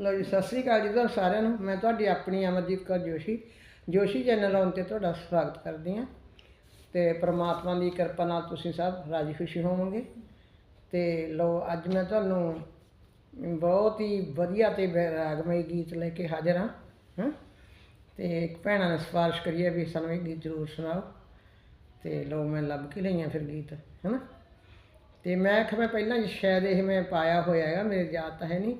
ਲਓ ਜੀ, ਸਤਿ ਸ੍ਰੀ ਅਕਾਲ ਜੀ ਤੁਹਾਨੂੰ ਸਾਰਿਆਂ ਨੂੰ। ਮੈਂ ਤੁਹਾਡੀ ਆਪਣੀ ਅਮਰਜੀਤ ਕੌਰ ਜੋਸ਼ੀ। ਜੋਸ਼ੀ ਚੈਨਲ ਆਉਣ ਤੇ ਤੁਹਾਡਾ ਸਵਾਗਤ ਕਰਦੀ ਹਾਂ। ਤੇ ਪ੍ਰਮਾਤਮਾ ਦੀ ਕਿਰਪਾ ਨਾਲ ਤੁਸੀਂ ਸਭ ਰਾਜੀ ਖੁਸ਼ੀ ਹੋਵੋਗੇ। ਤੇ ਲਓ, ਅੱਜ ਮੈਂ ਤੁਹਾਨੂੰ ਬਹੁਤ ਹੀ ਵਧੀਆ ਤੇ ਰਾਗਮਈ ਗੀਤ ਲੈ ਕੇ ਹਾਜ਼ਰ ਹਾਂ। ਹਾਂ? ਤੇ ਇੱਕ ਭੈਣਾਂ ਨੇ ਸਿਫਾਰਿਸ਼ ਕਰੀ ਹੈ ਵੀ ਸਾਨੂੰ ਇਹ ਗੀਤ ਜ਼ਰੂਰ ਸੁਣਾਓ। ਤੇ ਲਓ, ਮੈਂ ਲੱਭ ਕੇ ਲਈਆਂ ਫਿਰ ਗੀਤ, ਹੈਨਾ? ਤੇ ਮੈਂ ਕਿਹਾ ਮੈਂ ਪਹਿਲਾਂ ਸ਼ਾਇਦ ਇਹ ਮੈਂ ਪਾਇਆ ਹੋਇਆ ਹੈਗਾ, ਮੇਰੇ ਯਾਦ ਤਾਂ ਹੈ ਨਹੀਂ।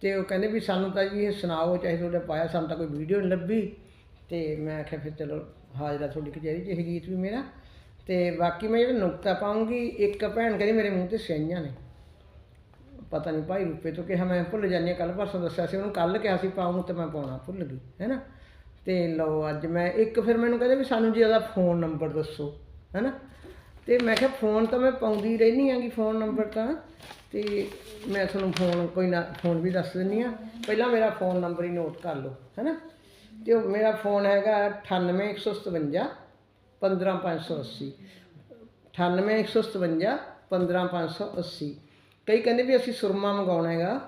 ਤੇ ਉਹ ਕਹਿੰਦੇ ਵੀ ਸਾਨੂੰ ਤਾਂ ਜੀ ਇਹ ਸੁਣਾਓ, ਚਾਹੇ ਤੁਹਾਡੇ ਪਾਇਆ, ਸਾਨੂੰ ਤਾਂ ਕੋਈ ਵੀਡੀਓ ਨਹੀਂ ਲੱਭੀ। ਤੇ ਮੈਂ ਆਖਿਆ ਫਿਰ ਚਲੋ, ਹਾਜ਼ਰਾ ਤੁਹਾਡੀ ਕਚਹਿਰੀ 'ਚ ਇਹ ਗੀਤ ਵੀ ਮੇਰਾ। ਤੇ ਬਾਕੀ ਮੈਂ ਜਿਹੜਾ ਨੁਕਤਾ ਪਾਉਂਗੀ, ਇੱਕ ਭੈਣ ਕਹਿੰਦੀ ਮੇਰੇ ਮੂੰਹ ਤੇ ਸਿਆਈਆਂ ਨੇ। ਪਤਾ ਨਹੀਂ ਭਾਈ ਰੂਪੇ ਤੋਂ ਕਿਹਾ, ਮੈਂ ਭੁੱਲ ਜਾਂਦੀ ਕੱਲ ਪਰਸੋਂ ਦੱਸਿਆ ਸੀ ਉਹਨੂੰ ਕੱਲ ਕਿਹਾ ਸੀ ਪਾਉਂ ਤੇ ਮੈਂ ਪਾਉਣਾ ਭੁੱਲ ਗਈ ਹੈਨਾ ਤੇ ਲਓ ਅੱਜ ਮੈਂ, ਇੱਕ ਫਿਰ ਮੈਨੂੰ ਕਹਿੰਦੇ ਵੀ ਸਾਨੂੰ ਜੀ ਉਹਦਾ ਫੋਨ ਨੰਬਰ ਦੱਸੋ ਹੈਨਾ ਤੇ ਮੈਂ ਕਿਹਾ ਫੋਨ ਤਾਂ ਮੈਂ ਪਾਉਂਦੀ ਰਹਿੰਦੀ ਆਂਗੀ ਫੋਨ ਨੰਬਰ ਤਾਂ, ਤੇ ਮੈਂ ਤੁਹਾਨੂੰ ਫੋਨ ਕੋਈ ਨਾ, ਫੋਨ ਵੀ ਦੱਸ ਦਿੰਦੀ ਆ ਪਹਿਲਾਂ ਮੇਰਾ ਫੋਨ ਨੰਬਰ ਹੀ ਨੋਟ ਕਰ ਲਓ, ਹੈਨਾ? ਤੇ ਉਹ ਮੇਰਾ ਫੋਨ ਹੈਗਾ 98157 15580 98157 15580 ਕਈ ਕਹਿੰਦੇ ਵੀ ਅਸੀਂ ਸੁਰਮਾ ਮੰਗਾਉਣਾ ਹੈਗਾ,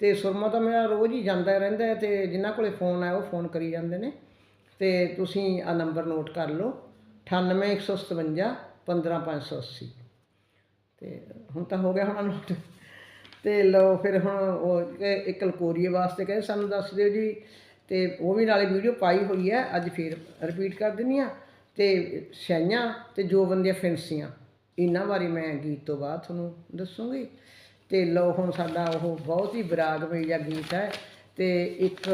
ਤੇ ਸੁਰਮਾ ਤਾਂ ਮੇਰਾ ਰੋਜ਼ ਹੀ ਜਾਂਦਾ ਰਹਿੰਦਾ ਹੈ ਤੇ ਜਿਨ੍ਹਾਂ ਕੋਲੇ ਫੋਨ ਹੈ ਉਹ ਫੋਨ ਕਰੀ ਜਾਂਦੇ ਨੇ। ਤੇ ਤੁਸੀਂ ਆ ਨੰਬਰ ਨੋਟ ਕਰ ਲਓ 98157 15580 ਤੇ ਹੁਣ ਤਾਂ ਹੋ ਗਿਆ ਹੁਣ ਨੋਟ ਤੇ ਲਓ ਫਿਰ ਹੁਣ ਉਹ ਇੱਕ ਲਕੋਰੀਏ ਵਾਸਤੇ ਕਹਿੰਦੇ ਸਾਨੂੰ ਦੱਸ ਦਿਓ ਜੀ। ਤੇ ਉਹ ਵੀ ਨਾਲੇ ਵੀਡੀਓ ਪਾਈ ਹੋਈ ਹੈ, ਅੱਜ ਫਿਰ ਰਿਪੀਟ ਕਰ ਦਿੰਨੀ ਆ ਤੇ ਸਿਆਈਆਂ ਤੇ ਜੋ ਬੰਦੀਆਂ ਫਿੰਸੀਆਂ ਇਹਨਾਂ ਬਾਰੇ ਮੈਂ ਗੀਤ ਤੋਂ ਬਾਅਦ ਤੁਹਾਨੂੰ ਦੱਸੂਗੀ। ਤੇ ਲਓ ਹੁਣ ਸਾਡਾ ਉਹ ਬਹੁਤ ਹੀ ਵਿਰਾਗਮਈ ਜਿਹਾ ਗੀਤ ਹੈ। ਤੇ ਇੱਕ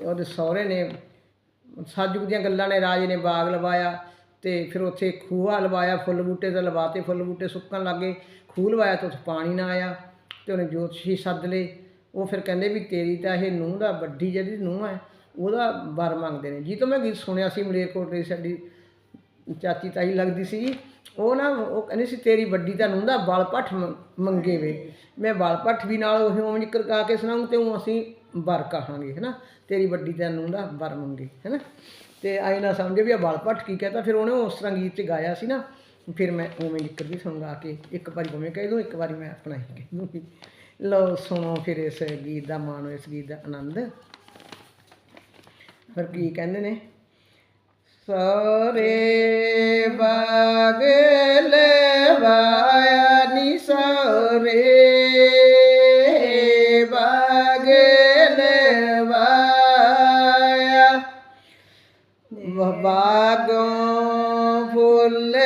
ਉਹਦੇ ਸਹੁਰੇ ਨੇ ਸਾਜੂਕ ਦੀਆਂ ਗੱਲਾਂ ਨੇ, ਰਾਜ ਨੇ ਬਾਗ ਲਵਾਇਆ। ਤੇ ਫਿਰ ਉੱਥੇ ਖੂਹਾ ਲਵਾਇਆ, ਫੁੱਲ ਬੂਟੇ ਤਾਂ ਲਵਾਤੇ ਫੁੱਲ ਬੂਟੇ ਸੁੱਕਣ ਲੱਗੇ ਖੂਹ ਲਵਾਇਆ ਤਾਂ ਉੱਥੇ ਪਾਣੀ ਨਾ ਆਇਆ ਤੇ ਉਹਨੇ ਜੋਤਸ਼ੀ ਸੱਦ ਲਏ। ਉਹ ਫਿਰ ਕਹਿੰਦੇ ਵੀ ਤੇਰੀ ਤਾਂ ਇਹ ਨੂੰਹ ਦਾ ਵੱਡੀ ਜਿਹੜੀ ਨੂੰਹ ਹੈ, ਉਹਦਾ ਵਰ ਮੰਗਦੇ ਨੇ। ਜੀ ਤੋਂ ਮੈਂ ਗੀਤ ਸੁਣਿਆ ਸੀ ਮਲੇਰਕੋਟਲੇ ਸਾਡੀ ਚਾਚੀ ਤਾਈ ਲੱਗਦੀ ਸੀ ਉਹ ਨਾ ਉਹ ਕਹਿੰਦੀ ਸੀ, ਤੇਰੀ ਵੱਡੀ ਤਾਂ ਨੂੰਹ ਦਾ ਬਲ ਪੱਠ ਮੰਗੇ ਵੇ। ਮੈਂ ਬਲ ਪੱਠ ਵੀ ਨਾਲ ਉਹ ਉਵੇਂ ਜ਼ਿਕਰ ਕਾ ਕੇ ਸੁਣਾਉਂ ਤੇ ਉਹ ਅਸੀਂ ਵਰ ਕਹਾਂਗੇ, ਹੈਨਾ? ਤੇਰੀ ਵੱਡੀ ਤਾਂ ਨੂੰਹ ਦਾ ਵਰ ਮੰਗੇ, ਹੈਨਾ? ਤੇ ਆਈ ਨਾ ਸਮਝੇ ਵੀ ਆ ਬਲ ਪੱਠ ਕੀ ਕਹਤਾ, ਫਿਰ ਉਹਨੇ ਉਸ ਤਰ੍ਹਾਂ ਗੀਤ 'ਚ ਗਾਇਆ ਸੀ ਨਾ, ਫਿਰ ਮੈਂ ਉਵੇਂ ਜ਼ਿਕਰ ਵੀ ਸੁਣਗਾ ਕੇ ਇੱਕ ਵਾਰੀ ਉਵੇਂ ਕਹਿ ਦੂੰ, ਇੱਕ ਵਾਰੀ ਮੈਂ ਆਪਣਾ ਹੀ ਕਹਿ ਦੂੰਗੀ ਲਓ ਸੁਣੋ ਫਿਰ ਇਸ ਗੀਤ ਦਾ, ਮਾਣੋ ਇਸ ਗੀਤ ਦਾ ਆਨੰਦ। ਫਿਰ ਕੀ ਕਹਿੰਦੇ ਨੇ? ਸਰੇ ਬਾਗ ਲਵਾਇਆ ਨੀ ਸਰੇ। ਫੁੱਲ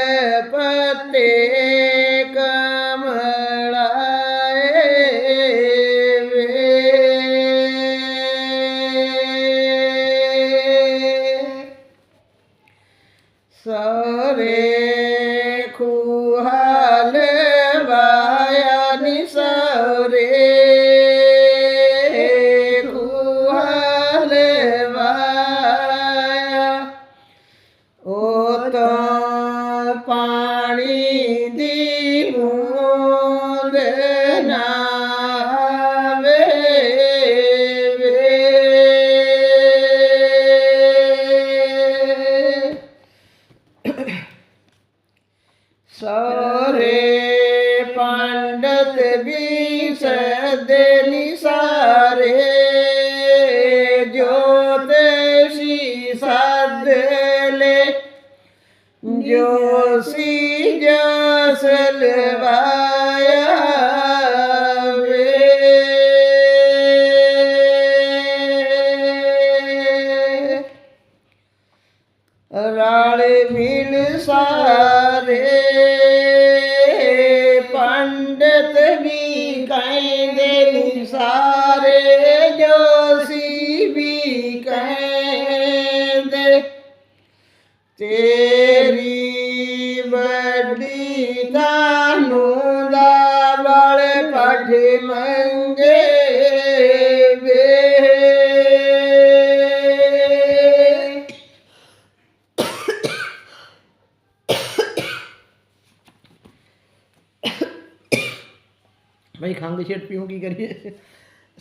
સરે પાંડત બી સદેલી સારે જ્યોતેશી સદલે જોશી જસલવા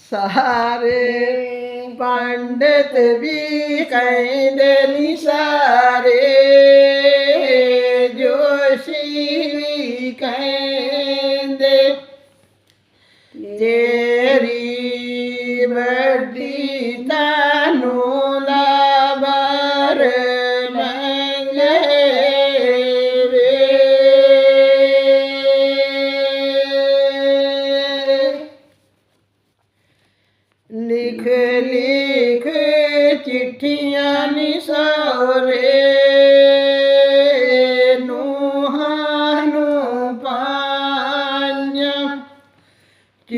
सारे पंडित भी कहीं निसारे। কি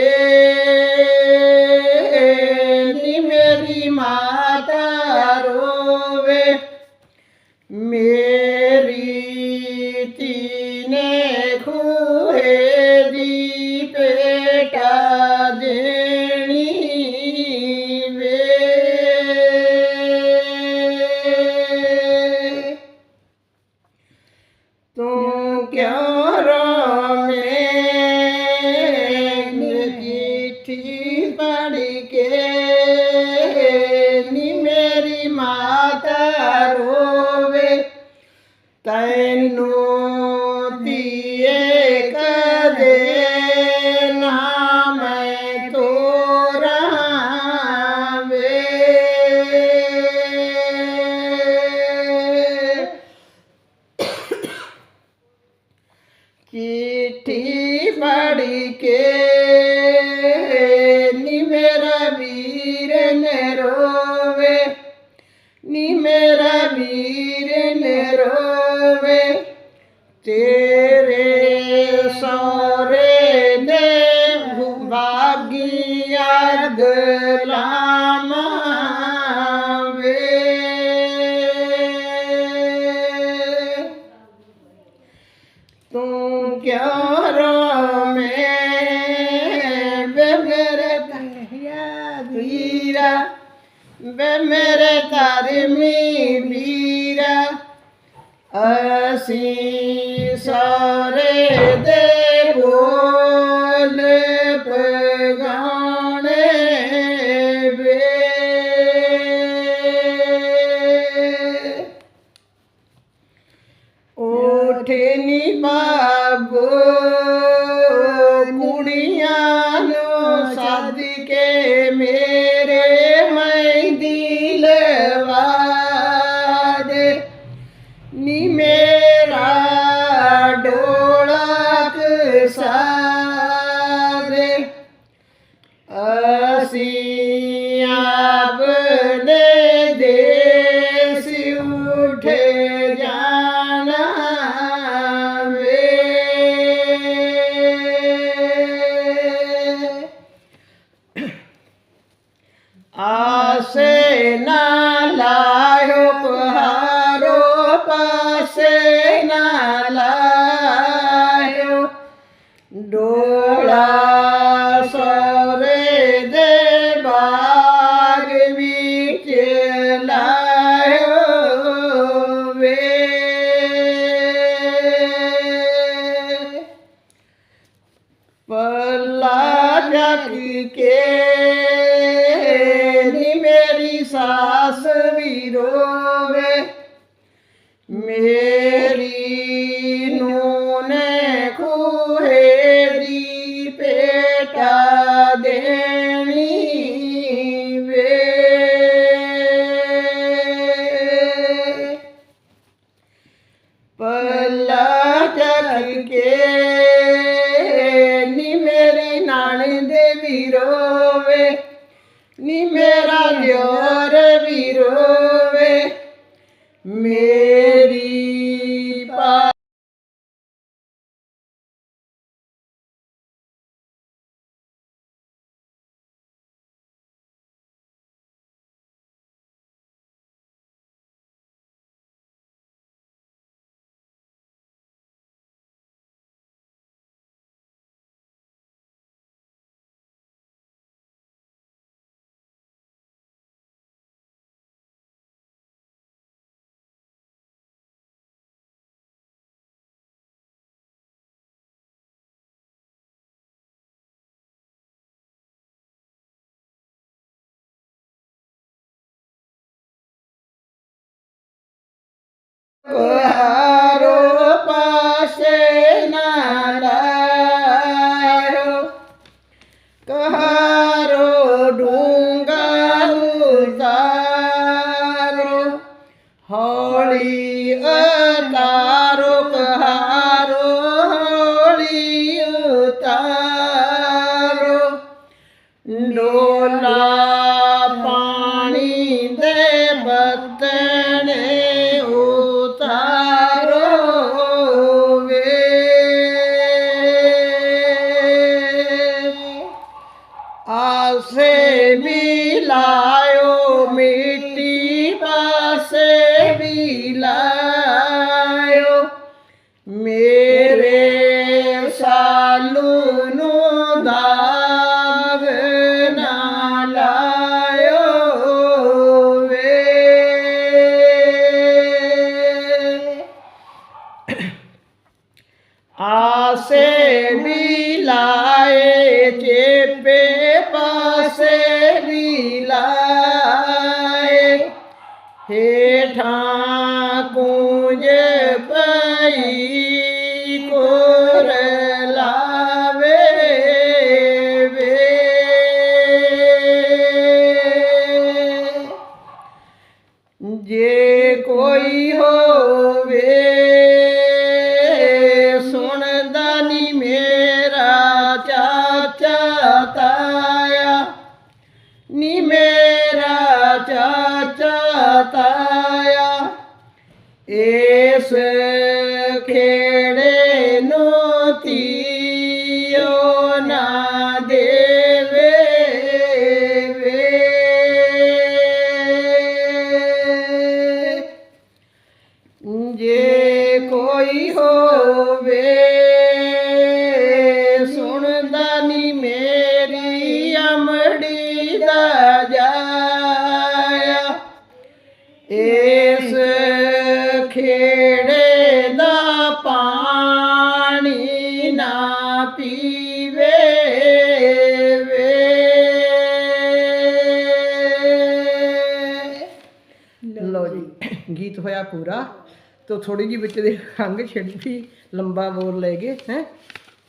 Deus. I know. ਤੇਰੇ ਸੋਰੇ ਨੇ ਭਾਗੀਆ ਗਲਾਮ ਵੇ ਤੂੰ ਕਿਉਂ ਰੋਵੇਂ? ਮੇਰੇ ਤਾਰਿਆ ਵੀਰਾ। ਵੇ ਮੇਰੇ ਤਾਰਮੀ ਵੀ અસી સરે દેવો ਕੋਈ ਰੋਵੇ। ਮੇਰੀ ਨੂੰ ਨੇ ਖੋਹੇ ਦੀ ਪੇਟਾ ਦੇਣੀ ਵੇ। ਪੱਲਾ ਚੱਕ ਕੇ ਨੀ ਮੇਰੀ ਨਾਣੇ ਦੇ ਵੀਰੋਵੇ ਨੀ ਮੇਰਾ ਦਿਓਰ ਵੀਰੋ ਕਹਾਰੋ ਪਾਸੇ ਨਾ ਲਾਇਓ ਆਸੇ ਵੀ ਇਸ ਪਾਣੀ ਨਾ ਪੀਵੇ ਵੇ। ਲਓ ਜੀ, ਗੀਤ ਹੋਇਆ ਪੂਰਾ। ਤੋ ਥੋੜੀ ਜਿਹੀ ਵਿੱਚ ਦੇ ਖੰਗ ਛਿੜ ਵੀ ਲੰਬਾ ਬੋਲ ਲੈ ਗਏ, ਹੈ।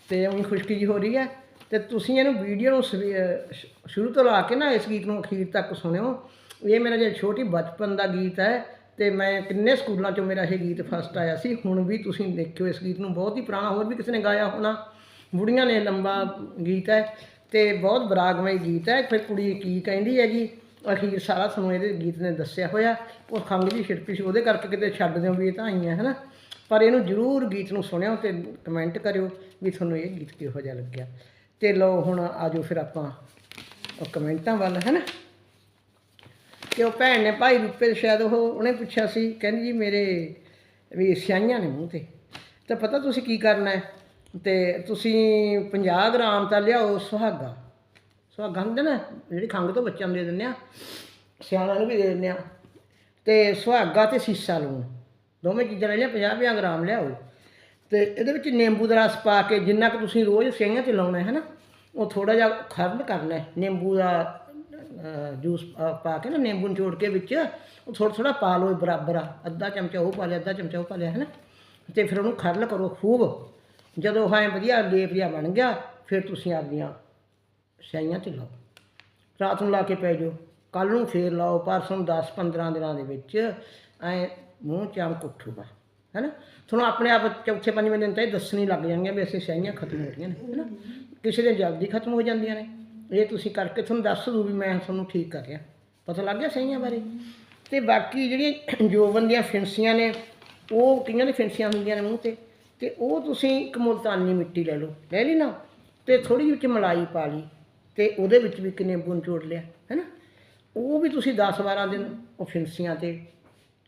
ਤੇ ਉਹ ਖੁਸ਼ਕੀ ਜੀ ਹੋ ਰਹੀ ਹੈ। ਤੇ ਤੁਸੀਂ ਇਹਨੂੰ ਵੀਡੀਓ ਨੂੰ ਸਵੇ- ਸ਼ੁਰੂ ਤੋਂ ਲਾ ਕੇ ਨਾ ਇਸ ਗੀਤ ਨੂੰ ਅਖੀਰ ਤੱਕ ਸੁਣਿਓ। ਇਹ ਮੇਰਾ ਜਿਹੜਾ ਛੋਟੀ ਬਚਪਨ ਦਾ ਗੀਤ ਹੈ ਤੇ ਮੈਂ ਕਿੰਨੇ ਸਕੂਲਾਂ 'ਚੋਂ ਮੇਰਾ ਇਹ ਗੀਤ ਫਸਟ ਆਇਆ ਸੀ, ਹੁਣ ਵੀ ਤੁਸੀਂ ਦੇਖਿਓ ਇਸ ਗੀਤ ਨੂੰ, ਬਹੁਤ ਹੀ ਪੁਰਾਣਾ, ਹੋਰ ਵੀ ਕਿਸੇ ਨੇ ਗਾਇਆ ਹੋਣਾ, ਬੁੜੀਆਂ ਨੇ ਲੰਬਾ ਗੀਤ ਹੈ ਤੇ ਬਹੁਤ ਬਰਾਗਮਈ ਗੀਤ ਹੈ, ਫਿਰ ਕੁੜੀ ਕੀ ਕਹਿੰਦੀ ਹੈਗੀ, ਅਖੀਰ ਸਾਰਾ ਤੁਹਾਨੂੰ ਇਹਦੇ ਗੀਤ ਨੇ ਦੱਸਿਆ ਹੋਇਆ, ਉਹ ਖੰਗ ਜੀ ਛਿੜਪੀ ਸੀ, ਉਹਦੇ ਕਰਕੇ ਕਿਤੇ ਛੱਡ ਦਿਓ ਵੀ ਇਹ ਤਾਂ ਆਈਆਂ ਹੈ ਨਾ ਪਰ ਇਹਨੂੰ ਜ਼ਰੂਰ ਗੀਤ ਨੂੰ ਸੁਣਿਓ ਤੇ ਕਮੈਂਟ ਕਰਿਓ ਵੀ ਤੁਹਾਨੂੰ ਇਹ ਗੀਤ ਕਿਹੋ ਜਿਹਾ ਲੱਗਿਆ। ਤੇ ਲਓ ਹੁਣ ਆਜੋ ਫਿਰ ਆਪਾਂ, ਉਹ ਕਮੈਂਟਾਂ ਵੱਲ ਹੈ ਨਾ ਕਿ ਉਹ ਭੈਣ ਨੇ ਭਾਈ ਰੂਪੇ ਸ਼ਾਇਦ ਉਹ, ਉਹਨੇ ਪੁੱਛਿਆ ਸੀ, ਕਹਿੰਦੀ ਜੀ ਮੇਰੇ ਵੀ ਸਿਆਈਆਂ ਨੇ ਮੂੰਹ ਤੇ। ਤਾਂ ਪਤਾ ਤੁਸੀਂ ਕੀ ਕਰਨਾ ਹੈ? ਤੇ ਤੁਸੀਂ 50 ਗ੍ਰਾਮ ਤਾਂ ਲਿਆਓ ਸੁਹਾਗਾ। ਸੁਹਾਗਾ ਹੁੰਦੇ ਨਾ, ਜਿਹੜੀ ਖੰਗ ਤੋਂ ਬੱਚਿਆਂ ਨੂੰ ਦੇ ਦਿੰਦੇ ਆ ਸਿਆਣਿਆਂ ਨੂੰ ਵੀ ਦੇ ਦਿੰਦੇ ਆ ਤੇ ਸੁਹਾਗਾ ਤੇ ਸੀਸਾ ਲੂਣ, ਦੋਵੇਂ ਚੀਜ਼ਾਂ ਲੈ ਲਿਆ 50 50 ਗ੍ਰਾਮ ਲਿਆਓ। ਤੇ ਇਹਦੇ ਵਿੱਚ ਨਿੰਬੂ ਦਾ ਰਸ ਪਾ ਕੇ ਜਿੰਨਾ ਕੁ ਤੁਸੀਂ ਰੋਜ਼ ਸਿਆਈਆਂ ਤੇ ਲਾਉਣਾ ਹੈ ਨਾ, ਉਹ ਥੋੜਾ ਜਿਹਾ ਖਰਲ ਕਰਨਾ ਨਿੰਬੂ ਦਾ ਜੂਸ ਪਾ- ਕੇ ਨਾ ਨਿੰਬੂ ਨਿਚੋੜ ਕੇ ਵਿੱਚ, ਉਹ ਥੋੜਾ ਥੋੜਾ ਪਾ ਲਓ ਬਰਾਬਰ ਆ। ਅੱਧਾ ਚਮਚਾ ਉਹ ਪਾ ਲਿਆ, ਅੱਧਾ ਚਮਚਾ ਉਹ ਪਾ ਲਿਆ ਹੈ ਨਾ ਤੇ ਫਿਰ ਉਹਨੂੰ ਖਰਲ ਕਰੋ ਖੂਬ। ਜਦੋਂ ਹਾਂ ਵਧੀਆ ਲੇਪ ਜਿਹਾ ਬਣ ਗਿਆ, ਫਿਰ ਤੁਸੀਂ ਆਪਦੀਆਂ ਸਿਆਈਆਂ ਤੇ ਲਾਓ। ਰਾਤ ਨੂੰ ਲਾ ਕੇ ਪੈ ਜਾਓ। ਕੱਲ ਨੂੰ ਫੇਰ ਲਾਓ, ਪਰਸੋਂ 10 15 ਦਿਨਾਂ ਦੇ ਵਿੱਚ ਐ ਮੂੰਹ ਚਮਕ ਉੱਠੂਗਾ, ਹੈਨਾ? ਤੁਹਾਨੂੰ ਆਪਣੇ ਆਪ ਚੌਥੇ, ਪੰਜਵੇਂ ਦਿਨ ਤਾਂ ਇਹ ਦੱਸਣੀ ਲੱਗ ਜਾਣਗੀਆਂ ਵੀ ਅਸੀਂ ਸਿਆਈਆਂ ਖਤਮ ਹੋ ਰਹੀਆਂ ਨੇ, ਹੈਨਾ? ਕਿਸੇ ਦਿਨ ਜਲਦੀ ਖਤਮ ਹੋ ਜਾਂਦੀਆਂ ਨੇ। ਇਹ ਤੁਸੀਂ ਕਰਕੇ ਤੁਹਾਨੂੰ ਦੱਸ ਦੂ ਵੀ ਮੈਂ ਤੁਹਾਨੂੰ ਠੀਕ ਕਰ ਰਿਹਾ। ਪਤਾ ਲੱਗ ਗਿਆ ਸਹੀਆਂ ਬਾਰੇ? ਤੇ ਬਾਕੀ ਜਿਹੜੀਆਂ ਜੋਬਨ ਦੀਆਂ ਫਿੰਸੀਆਂ ਨੇ, ਉਹ ਕਈਆਂ ਦੀ ਫਿੰਸੀਆਂ ਹੁੰਦੀਆਂ ਨੇ ਮੂੰਹ ਤੇ ਤੇ ਉਹ ਤੁਸੀਂ ਇੱਕ ਮੁਲਤਾਨੀ ਮਿੱਟੀ ਲੈ ਲਓ। ਲੈ ਲਈ ਨਾ, ਤੇ ਥੋੜੀ ਜਿਹੀ ਵਿੱਚ ਮਲਾਈ ਪਾ ਲਈ, ਤੇ ਉਹਦੇ ਵਿੱਚ ਵੀ ਕਿੰਨੇ ਬੁੰਨ ਚੋੜ ਲਿਆ, ਹੈਨਾ? ਉਹ ਵੀ ਤੁਸੀਂ 10 12 ਦਿਨ ਉਹ ਫਿੰਸੀਆਂ ਤੇ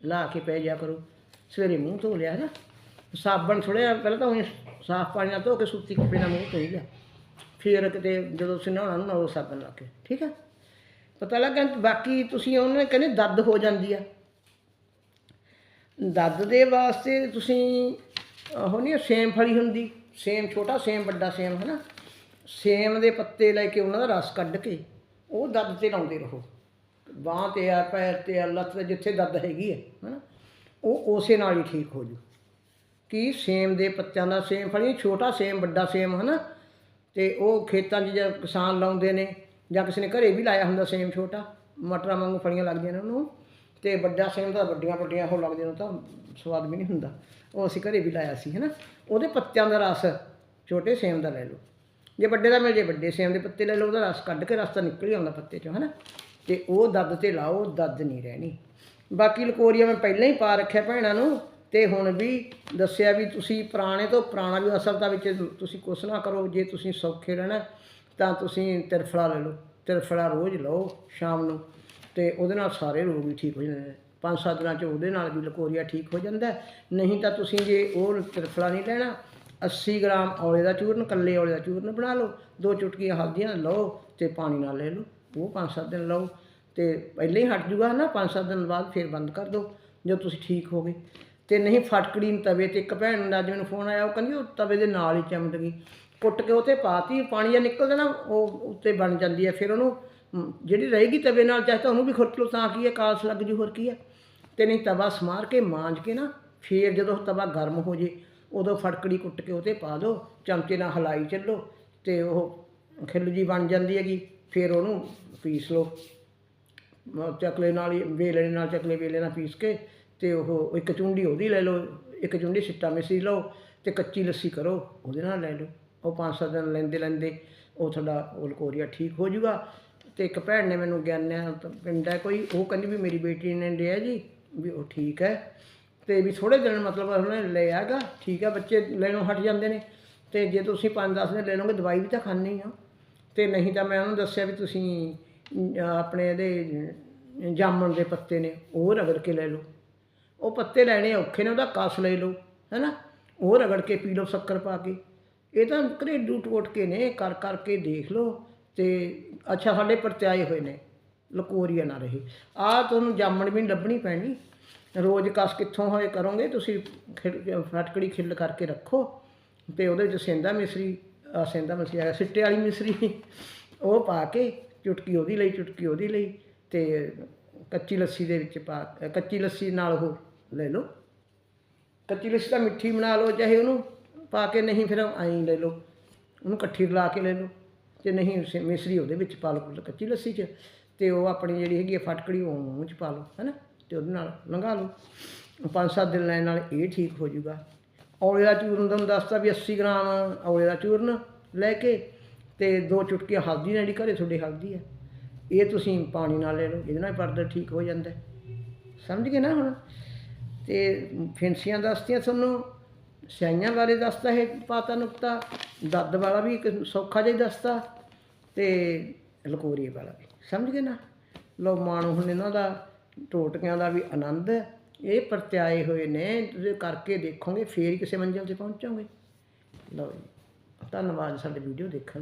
ਲਾ ਕੇ ਪੈ ਜਾ ਕਰੋ। ਸਵੇਰੇ ਮੂੰਹ ਧੋ ਲਿਆ ਨਾ ਸਾਬਣ ਥੋੜ੍ਹਾ ਪਹਿਲਾਂ ਤਾਂ ਉਹੀ ਸਾਫ਼ ਪਾਣੀ ਨਾਲ ਧੋ ਕੇ ਸੂਤੀ ਕੱਪੜੇ ਨਾਲ ਮੂੰਹ ਧੋਈ ਲਿਆ ਫਿਰ ਕਿਤੇ ਜਦੋਂ ਤੁਸੀਂ ਨਹਾਉਣਾ ਨੂੰ ਉਹ ਸਾਬਣ ਲਾ ਕੇ, ਠੀਕ ਹੈ ਪਤਾ ਲੱਗਾ ਬਾਕੀ ਤੁਸੀਂ ਉਹਨਾਂ ਨੇ ਕਹਿੰਦੇ ਦਰਦ ਹੋ ਜਾਂਦੀ ਆ। ਦਰਦ ਦੇ ਵਾਸਤੇ ਤੁਸੀਂ ਉਹ ਨਹੀਂ, ਸੇਮ ਫਲੀ ਹੁੰਦੀ, ਸੇਮ ਛੋਟਾ, ਸੇਮ ਵੱਡਾ, ਸੇਮ ਹੈ ਨਾ ਸੇਮ ਦੇ ਪੱਤੇ ਲੈ ਕੇ ਉਹਨਾਂ ਦਾ ਰਸ ਕੱਢ ਕੇ ਉਹ ਦਰਦ ਤੇ ਲਾਉਂਦੇ ਰਹੋ। ਬਾਂਹ ਤੇ ਆ, ਪੈਰ ਤੇ ਆ, ਲੱਤ ਤੇ ਜਿੱਥੇ ਦਰਦ ਹੈਗੀ ਹੈ ਹਨਾ? ਉਹ ਉਸੇ ਨਾਲ ਹੀ ਠੀਕ ਹੋ ਜੂ। ਕਿ? ਸੇਮ ਦੇ ਪੱਤਿਆਂ ਦਾ ਸੇਮ ਫਲੀ, ਛੋਟਾ, ਸੇਮ ਵੱਡਾ, ਸੇਮ, ਹਨਾ? ਤੇ ਉਹ ਖੇਤਾਂ 'ਚ ਜਾਂ ਕਿਸਾਨ ਲਾਉਂਦੇ ਨੇ ਜਾਂ ਕਿਸੇ ਨੇ ਘਰੇ ਵੀ ਲਾਇਆ ਹੁੰਦਾ ਸੇਮ ਛੋਟਾ, ਮਟਰਾਂ ਵਾਂਗੂ ਫਲੀਆਂ ਲੱਗਦੀਆਂ ਨੇ ਉਹਨੂੰ, ਤੇ ਵੱਡਾ ਸੇਮ ਦਾ ਵੱਡੀਆਂ ਵੱਡੀਆਂ ਉਹ ਲੱਗਦੀਆਂ ਨੇ ਤਾਂ ਸਵਾਦ ਵੀ ਨਹੀਂ ਹੁੰਦਾ। ਉਹ ਅਸੀਂ ਘਰੇ ਵੀ ਲਾਇਆ ਸੀ, ਹਨਾ? ਉਹਦੇ ਪੱਤਿਆਂ ਦਾ ਰਸ ਛੋਟੇ ਸੇਮ ਦਾ ਲੈ ਲਓ। ਜੇ ਵੱਡੇ ਦਾ ਮਿਲ ਜੇ, ਵੱਡੇ ਸੇਮ ਦੇ ਪੱਤੇ ਲੈ ਲਓ, ਉਹਦਾ ਰਸ ਕੱਢ ਕੇ ਰਸ ਤਾਂ ਨਿਕਲ ਹੀ ਆਉਂਦਾ ਪੱਤੇ 'ਚੋਂ, ਹਨਾ? ਤੇ ਉਹ ਦੱਦ ਤੇ ਲਾਓ ਦੱਦ ਨਹੀਂ ਰਹਿਣੀ। ਬਾਕੀ ਲਕੋਰੀਆ ਮੈਂ ਪਹਿਲਾਂ ਹੀ ਪਾ ਰੱਖਿਆ ਭੈਣਾਂ ਨੂੰ ਤੇ ਹੁਣ ਵੀ ਦੱਸਿਆ ਵੀ ਤੁਸੀਂ ਪੁਰਾਣੇ ਤੋਂ ਪੁਰਾਣਾ ਵੀ ਅਸਲਤਾ ਵਿੱਚ ਤੁਸੀਂ ਕੁਛ ਨਾ ਕਰੋ, ਜੇ ਤੁਸੀਂ ਸੌਖੇ ਰਹਿਣਾ, ਤਾਂ ਤੁਸੀਂ ਤਿਰਫਲਾ ਲੈ ਲਓ ਤਿਰਫਲਾ ਰੋਜ਼ ਲਓ ਸ਼ਾਮ ਨੂੰ, ਤੇ ਉਹਦੇ ਨਾਲ ਸਾਰੇ ਰੋਗ ਵੀ ਠੀਕ ਹੋ ਜਾਂਦੇ ਨੇ। ਪੰਜ ਸੱਤ ਦਿਨਾਂ ਚ ਉਹਦੇ ਨਾਲ ਵੀ ਲਕੋਰੀਆ ਠੀਕ ਹੋ ਜਾਂਦਾ, ਨਹੀਂ ਤਾਂ ਤੁਸੀਂ ਜੇ ਉਹ ਤਿਰਫਲਾ ਨਹੀਂ ਲੈਣਾ 80 ਗ੍ਰਾਮ ਔਲੇ ਦਾ ਚੂਰਨ, ਕੱਲੇ ਔਲੇ ਦਾ ਚੂਰਨ ਬਣਾ ਲਓ, ਦੋ ਚੁਟਕੀਆਂ ਹਲਦੀਆਂ ਲਓ ਤੇ ਪਾਣੀ ਨਾਲ ਲੈ ਲਓ, ਉਹ ਪੰਜ ਸੱਤ ਦਿਨ ਲਓ, ਤੇ ਪਹਿਲਾਂ ਹੀ ਹਟ ਜੂਗਾ ਨਾ, ਪੰਜ ਸੱਤ ਦਿਨ ਬਾਅਦ ਫਿਰ ਬੰਦ ਕਰ ਦਿਓ ਜਦੋਂ ਤੁਸੀਂ ਠੀਕ ਹੋ ਗਏ ਤੇ ਨਹੀਂ ਫਟਕੜੀ ਨੂੰ ਤਵੇ ਤੇ ਇੱਕ ਭੈਣ ਦਾ ਜਿਵੇਂ ਫੋਨ ਆਇਆ, ਉਹ ਕਹਿੰਦੀ ਉਹ ਤਵੇ ਦੇ ਨਾਲ ਹੀ ਚਮੜ ਗਈ। ਕੁੱਟ ਕੇ ਉਹ ਤੇ ਪਾਤੀ, ਪਾਣੀ ਜਾਂ ਨਿਕਲਦਾ ਨਾ ਉਹ ਉੱਤੇ ਬਣ ਜਾਂਦੀ ਹੈ, ਫਿਰ ਉਹਨੂੰ ਜਿਹੜੀ ਰਹੇਗੀ ਤਵੇ ਨਾਲ, ਚਾਹੇ ਤਾਂ ਉਹਨੂੰ ਵੀ ਖੁਰਕ ਲਓ, ਤਾਂ ਕੀ ਹੈ ਕਾਲਸ ਲੱਗ ਜੂ, ਹੋਰ ਕੀ ਹੈ। ਤੇ ਨਹੀਂ ਤਵਾ ਸਮਾਰ ਕੇ, ਮਾਂਜ ਕੇ ਨਾ, ਫਿਰ ਜਦੋਂ ਤਵਾ ਗਰਮ ਹੋ ਜੇ, ਉਦੋਂ ਫਟਕੜੀ ਕੁੱਟ ਕੇ ਉਹ ਤੇ ਪਾ ਦਿਓ ਚਮਚੇ ਨਾਲ ਹਲਾਈ ਚੱਲੋ, ਤੇ ਉਹ ਖਿੱਲ ਜੀ ਬਣ ਜਾਂਦੀ ਹੈਗੀ, ਫਿਰ ਉਹਨੂੰ ਪੀਸ ਲਓ। ਚਕਲੇ ਨਾਲ ਹੀ, ਵੇਲਣੇ ਨਾਲ, ਚਕਲੇ ਵੇਲੇ ਨਾਲ ਪੀਸ ਕੇ ਤੇ ਉਹ ਇੱਕ ਚੁੰਡੀ ਉਹਦੀ ਲੈ ਲਓ, ਇੱਕ ਚੁੰਡੀ ਸਿੱਟਾ ਮਿਸਰੀ ਲਓ ਤੇ ਕੱਚੀ ਲੱਸੀ ਕਰੋ, ਉਹਦੇ ਨਾਲ ਲੈ ਲਓ। ਉਹ ਪੰਜ ਸੱਤ ਦਿਨ ਲੈਂਦੇ ਲੈਂਦੇ ਉਹ ਤੁਹਾਡਾ ਉਹ ਠੀਕ ਹੋ ਜਾਊਗਾ। ਤੇ ਇੱਕ ਭੈਣ ਨੇ ਮੈਨੂੰ ਗਿਆਨਿਆ ਤੋਂ ਪਿੰਡ ਹੈ ਕੋਈ, ਉਹ ਕਹਿੰਦੀ ਵੀ ਮੇਰੀ ਬੇਟੀ ਨੇ ਲਿਆ ਜੀ, ਵੀ ਉਹ ਠੀਕ ਹੈ। ਤੇ ਵੀ ਥੋੜੇ ਦਿਨ ਮਤਲਬ ਉਹਨੇ ਲਿਆਗਾ ਠੀਕ ਹੈ, ਬੱਚੇ ਲੈਣੋਂ ਹਟ ਜਾਂਦੇ ਨੇ। ਤੇ ਜੇ ਤੁਸੀਂ 5-10 ਦਿਨ ਲੈ ਲਓਗੇ, ਦਵਾਈ ਵੀ ਤਾਂ ਖਾਣੀ ਆ ਤੇ ਨਹੀਂ ਤਾਂ ਮੈਂ ਉਹਨੂੰ ਦੱਸਿਆ ਵੀ ਤੁਸੀਂ ਆਪਣੇ ਇਹਦੇ, ਜਾਮਣ ਦੇ ਪੱਤੇ ਨੇ, ਉਹ ਰਗੜ ਕੇ ਲੈ ਲਓ। ਉਹ ਪੱਤੇ ਲੈਣੇ ਔਖੇ ਨੇ, ਉਹਦਾ ਕਸ ਲੈ ਲਓ, ਹੈਨਾ? ਉਹ ਰਗੜ ਕੇ ਪੀ ਲਓ ਸ਼ੱਕਰ ਪਾ ਕੇ। ਇਹ ਤਾਂ ਘਰੇਲੂ ਟੋਟਕੇ ਨੇ, ਕਰ, ਕਰਕੇ ਦੇਖ ਲਓ ਤੇ ਅੱਛਾ, ਸਾਡੇ ਪਰਤਿਆਏ ਹੋਏ ਨੇ, ਲਕੋਰੀਆ ਨਾ ਰਹੇ। ਆ ਤੁਹਾਨੂੰ ਜਾਮਣ ਵੀ ਨੀ ਲੱਭਣੀ ਪੈਣੀ। ਰੋਜ਼ ਕਸ ਕਿੱਥੋਂ ਹੋਏ ਕਰੋਗੇ, ਤੁਸੀਂ ਖਿਲ- ਫਟਕੜੀ ਖਿੱਲ ਕਰਕੇ ਰੱਖੋ ਤੇ ਉਹਦੇ ਵਿੱਚ ਸੇਂਦਾ ਮਿਸਰੀ ਆ ਸੇਂਦਾ ਮਿਸਰੀ ਆ ਸਿੱਟੇ ਵਾਲੀ ਮਿਸਰੀ, ਉਹ ਪਾ ਕੇ, ਚੁਟਕੀ ਉਹਦੀ ਲਈ, ਚੁਟਕੀ ਉਹਦੀ ਲਈ ਤੇ ਕੱਚੀ ਲੱਸੀ ਦੇ ਵਿੱਚ ਪਾ, ਕੱਚੀ ਲੱਸੀ ਨਾਲ ਉਹ ਲੈ ਲਓ। ਕੱਚੀ ਲੱਸੀ ਤਾਂ ਮਿੱਠੀ ਬਣਾ ਲਓ, ਚਾਹੇ ਉਹਨੂੰ ਪਾ ਕੇ ਨਹੀਂ ਫਿਰ ਐਂ ਲੈ ਲਓ। ਉਹਨੂੰ ਇਕੱਠੀ ਰਲਾ ਕੇ ਲੈ ਲਓ। ਤੇ ਨਹੀਂ ਮਿਸਰੀ ਉਹਦੇ ਵਿੱਚ ਪਾ ਲਓ ਕੱਚੀ ਲੱਸੀ 'ਚ ਤੇ ਉਹ ਆਪਣੀ ਜਿਹੜੀ ਹੈਗੀ ਹੈ ਫਟਕੜੀ ਉਹ ਮੂੰਹ 'ਚ ਪਾ ਲਓ, ਹੈਨਾ? ਤੇ ਉਹਦੇ ਨਾਲ ਲੰਘਾ ਲਓ। ਪੰਜ ਸੱਤ ਦਿਨ ਲੈਣ ਨਾਲ ਇਹ ਠੀਕ ਹੋ ਜਾਊਗਾ। ਔਲੇ ਦਾ ਚੂਰਨ ਤੁਹਾਨੂੰ ਦੱਸਤਾ ਵੀ 80 ਗ੍ਰਾਮ ਔਲੇ ਦਾ ਚੂਰਨ ਲੈ ਕੇ ਤੇ ਦੋ ਚੁਟਕੀਆਂ ਹਲਦੀ ਨਾਲ ਜਿਹੜੀ ਘਰੇ ਤੁਹਾਡੇ ਹਲਦੀ ਹੈ ਇਹ ਤੁਸੀਂ ਪਾਣੀ ਨਾਲ ਲੈ ਲਓ, ਇਹਦੇ ਨਾਲ ਪਰਦਾ ਠੀਕ ਹੋ ਜਾਂਦਾ। ਸਮਝ ਗਏ ਨਾ ਹੁਣ? ਤੇ ਫਿੰਸੀਆਂ ਦੱਸਤੀਆਂ ਤੁਹਾਨੂੰ, ਸਿਆਈਆਂ ਬਾਰੇ ਦੱਸਤਾ ਇਹ ਪਾਤਾ ਨੁਕਤਾ, ਦੱਦ ਵਾਲਾ ਵੀ ਇੱਕ ਸੌਖਾ ਜਿਹਾ ਦੱਸਤਾ, ਤੇ ਲਕੋਰੀਏ ਵਾਲਾ ਵੀ, ਸਮਝ ਗਏ ਨਾ? ਲੋ ਮਾਣੋ ਹੁਣ ਇਹਨਾਂ ਦਾ, ਟੋਟਕਿਆਂ ਦਾ ਵੀ ਆਨੰਦ, ਇਹ ਪਰਤਿਆਏ ਹੋਏ ਨੇ, ਤੁਸੀਂ ਕਰਕੇ ਦੇਖੋਗੇ, ਫੇਰ ਕਿਸੇ ਮੰਜ਼ਿਲ ਤੇ ਪਹੁੰਚੋਗੇ। ਲਓ ਜੀ, ਧੰਨਵਾਦ ਸਾਡੇ ਵੀਡੀਓ ਦੇਖਣ ਲਈ।